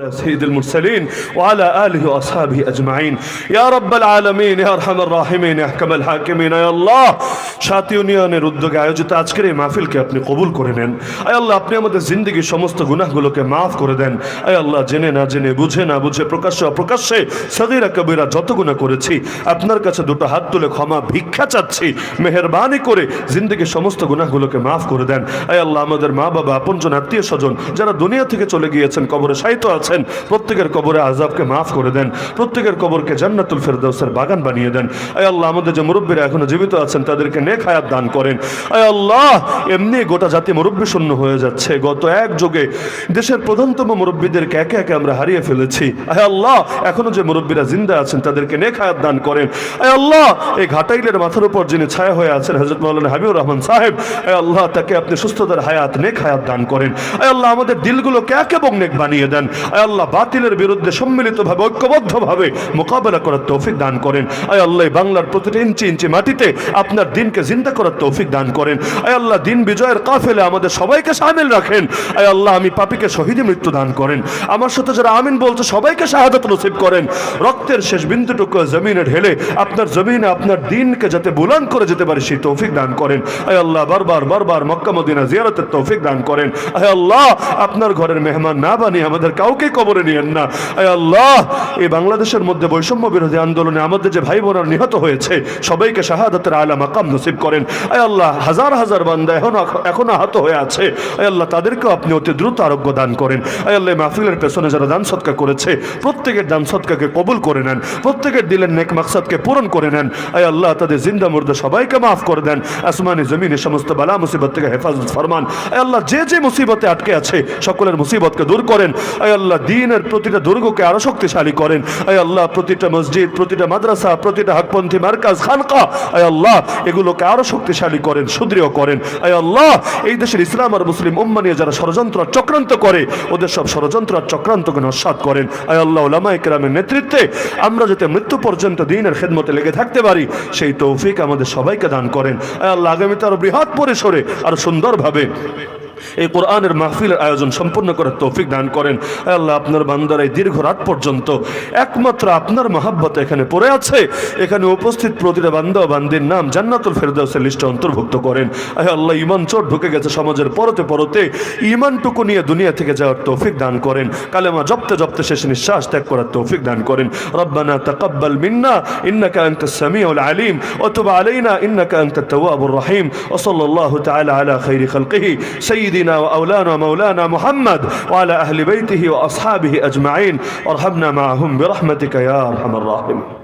سيد المرسلين وعلى آله وأصحابه أجمعين يا رب العالمين يا أرحم الراحمين يا أحكم الحاكمين يا الله সাত ইউনিয়নের উদ্যোগে আয়োজিত আজকের এই মাহফিলকে আপনি কবুল করে নেন আয় আল্লাহ আপনি আমাদের জিন্দগির সমস্ত গুনাহগুলোকে মাফ করে দেন আয় আল্লাহ জেনে না জেনে বুঝে না বুঝে প্রকাশ্যে অপ্রকাশ্যে সগিরা কবিরা যত গুণা করেছি আপনার কাছে দুটো হাত তুলে ক্ষমা ভিক্ষা চাচ্ছি মেহরবানি করে জিন্দগির সমস্ত গুনাহগুলোকে মাফ করে দেন আয় আল্লাহ আমাদের মা বাবা আপনজন আত্মীয় স্বজন যারা দুনিয়া থেকে চলে গিয়েছেন কবরে সাহিত্য আছেন প্রত্যেকের কবরে আজাবকে মাফ করে দেন। প্রত্যেকের কবরকে জান্নাতুল ফেরদৌসের বাগান বানিয়ে দেন। আয় আল্লাহ, আমাদের যে মুরব্বীরা এখনও জীবিত আছেন, তাদেরকে নেক হায়াত দান করেন। আয় আল্লাহ, এমনি গোটা জাতি মুরব্বী শূন্য হয়ে যাচ্ছে। গত এক যুগে দেশের প্রধানতম মুরব্বীদেরকে একে একে আমরা হারিয়ে ফেলেছি। আয় আল্লাহ, এখনও যে মুরব্বীরা জিন্দা আছেন, তাদেরকে নেক হায়াত দান করেন। আয় আল্লাহ, এই ঘাটাইলের মাথার উপর যিনি ছায়া হয়ে আছেন হজরত মৌলানা হাবিবুর রহমান সাহেব, আয় আল্লাহ, তাকে আপনি সুস্থতার হায়াত, নেক হায়াত দান করেন। আয় আল্লাহ, আমাদের দিলগুলোকে এক এবং নেক বানিয়ে দেন। আয় আল্লাহ, বাতিলের বিরুদ্ধে সম্মিলিতভাবে, ঐক্যবদ্ধভাবে মোকাবেলা করার তৌফিক দান করেন। আয় আল্লাহ বাংলার প্রতিটি ইঞ্চি ইঞ্চি মাটিতে আপনার দিনকে জিন্দা করার তৌফিক দান করেন। আয় আল্লাহ, দিন বিজয়ের কাফেলে আমাদের সবাইকে সামিল রাখেন। আয় আল্লাহ, আমি পাপিকে শহীদে মৃত্যু দান করেন। আমার সাথে যারা আমিন বলছে, সবাইকে শাহাদত নসিব করেন। রক্তের শেষ বিন্দুটুকু জমিনে ঢেলে আপনার জমিনে আপনার দিনকে যাতে বুলান করে যেতে পারে, সেই তৌফিক দান করেন। আয় আল্লাহ, বারবার বারবার মক্কা মদিনা জিয়ারতের তৌফিক দান করেন। আয় আল্লাহ, আপনার ঘরের মেহমান না বানিয়ে আমাদের কাউকে কবরে নিয়েন না। আয় আল্লাহ, এই বাংলাদেশের মধ্যে বৈষম্য বিরোধী আন্দোলনে আমাদের যে ভাই বোনেরা নিহত হয়েছে, সবাইকে শাহাদাতের আলা মাকাম নসিব করেন। আয় আল্লাহ, হাজার হাজার বান্দা এখন এখনও আহত হয়ে আছে। আয় আল্লাহ, তাদেরকেও আপনি অতি দ্রুত আরোগ্য দান করেন। আয় আল্লাহ মাহফিলের পেছনে যারা দান সৎকা করেছে, প্রত্যেকের দান সৎকাকে কবুল করে নেন। প্রত্যেকের দিলের নেক মাকসাদকে পূরণ করে নেন। আয় আল্লাহ, তাদের জিন্দা মুর্দা সবাইকে মাফ করে দেন। আসমানি জমিনে সমস্ত বালা মুসিবত থেকে হেফাজত ফরমান। আয় আল্লাহ, যে যে মুসিবতে আটকে আছে, সকলের মুসিবতকে দূর করেন। আয় আল্লাহ দিনের প্রতিটা দুর্গকে আরও শক্তিশালী করেন। আয় আল্লাহ, প্রতিটা মসজিদ, প্রতিটা মাদ্রাসা, প্রতিটা হকপন্থী মার্কাজ, খানকা, আয় আল্লাহ, এগুলোকে আরও শক্তিশালী করেন, সুদৃঢ় করেন। আয় আল্লাহ, এই দেশের ইসলাম আর মুসলিম উম্মা নিয়ে যারা ষড়যন্ত্র চক্রান্ত করে, ওদের সব ষড়যন্ত্র আর চক্রান্তকে নস্বাত করেন। আয় আল্লাহ ওলামা ইকরামের নেতৃত্বে আমরা যাতে মৃত্যু পর্যন্ত দিনের খেদমতে লেগে থাকতে পারি, সেই তৌফিক আমাদের সবাইকে দান করেন। আয় আল্লাহ, আগামীতে আরও বৃহৎ পরিসরে আরও সুন্দরভাবে এই কোরআনের মাহফিলের আয়োজন সম্পূর্ণ করার তৌফিক দান করেন। আল্লাহ, আপনার বান্দার এই দীর্ঘ রাত পর্যন্ত একমাত্র আপনার মহাব্বত এখানে পড়ে আছে। এখানে উপস্থিত প্রতিটা বান্দা বান্দির নাম জান্নাতুল ফেরদাউসের লিস্টে অন্তর্ভুক্ত করেন। আয় আল্লাহ, ইমান চোট ঢুকে গেছে সমাজের পরতে পরতে। ইমানটুকু নিয়ে দুনিয়া থেকে যাওয়ার তৌফিক দান করেন। কালেমা জপতে জপতে শেষ নিঃশ্বাস ত্যাগ করার তৌফিক দান করেন। রব্বানা তাকাব্বাল মিন্না আনতাস সামিউল আলিম, ওয়া তুব আলাইনা, ইন্নাকা আনতাত তাওয়াবুর রহিম। ওয়া সাল্লাল্লাহু তাআলা আলা খাইরি খালকিহি। سيدنا وأولانا ومولانا محمد وعلى أهل بيته وأصحابه أجمعين. وارحمنا معهم برحمتك يا أرحم الراحمين.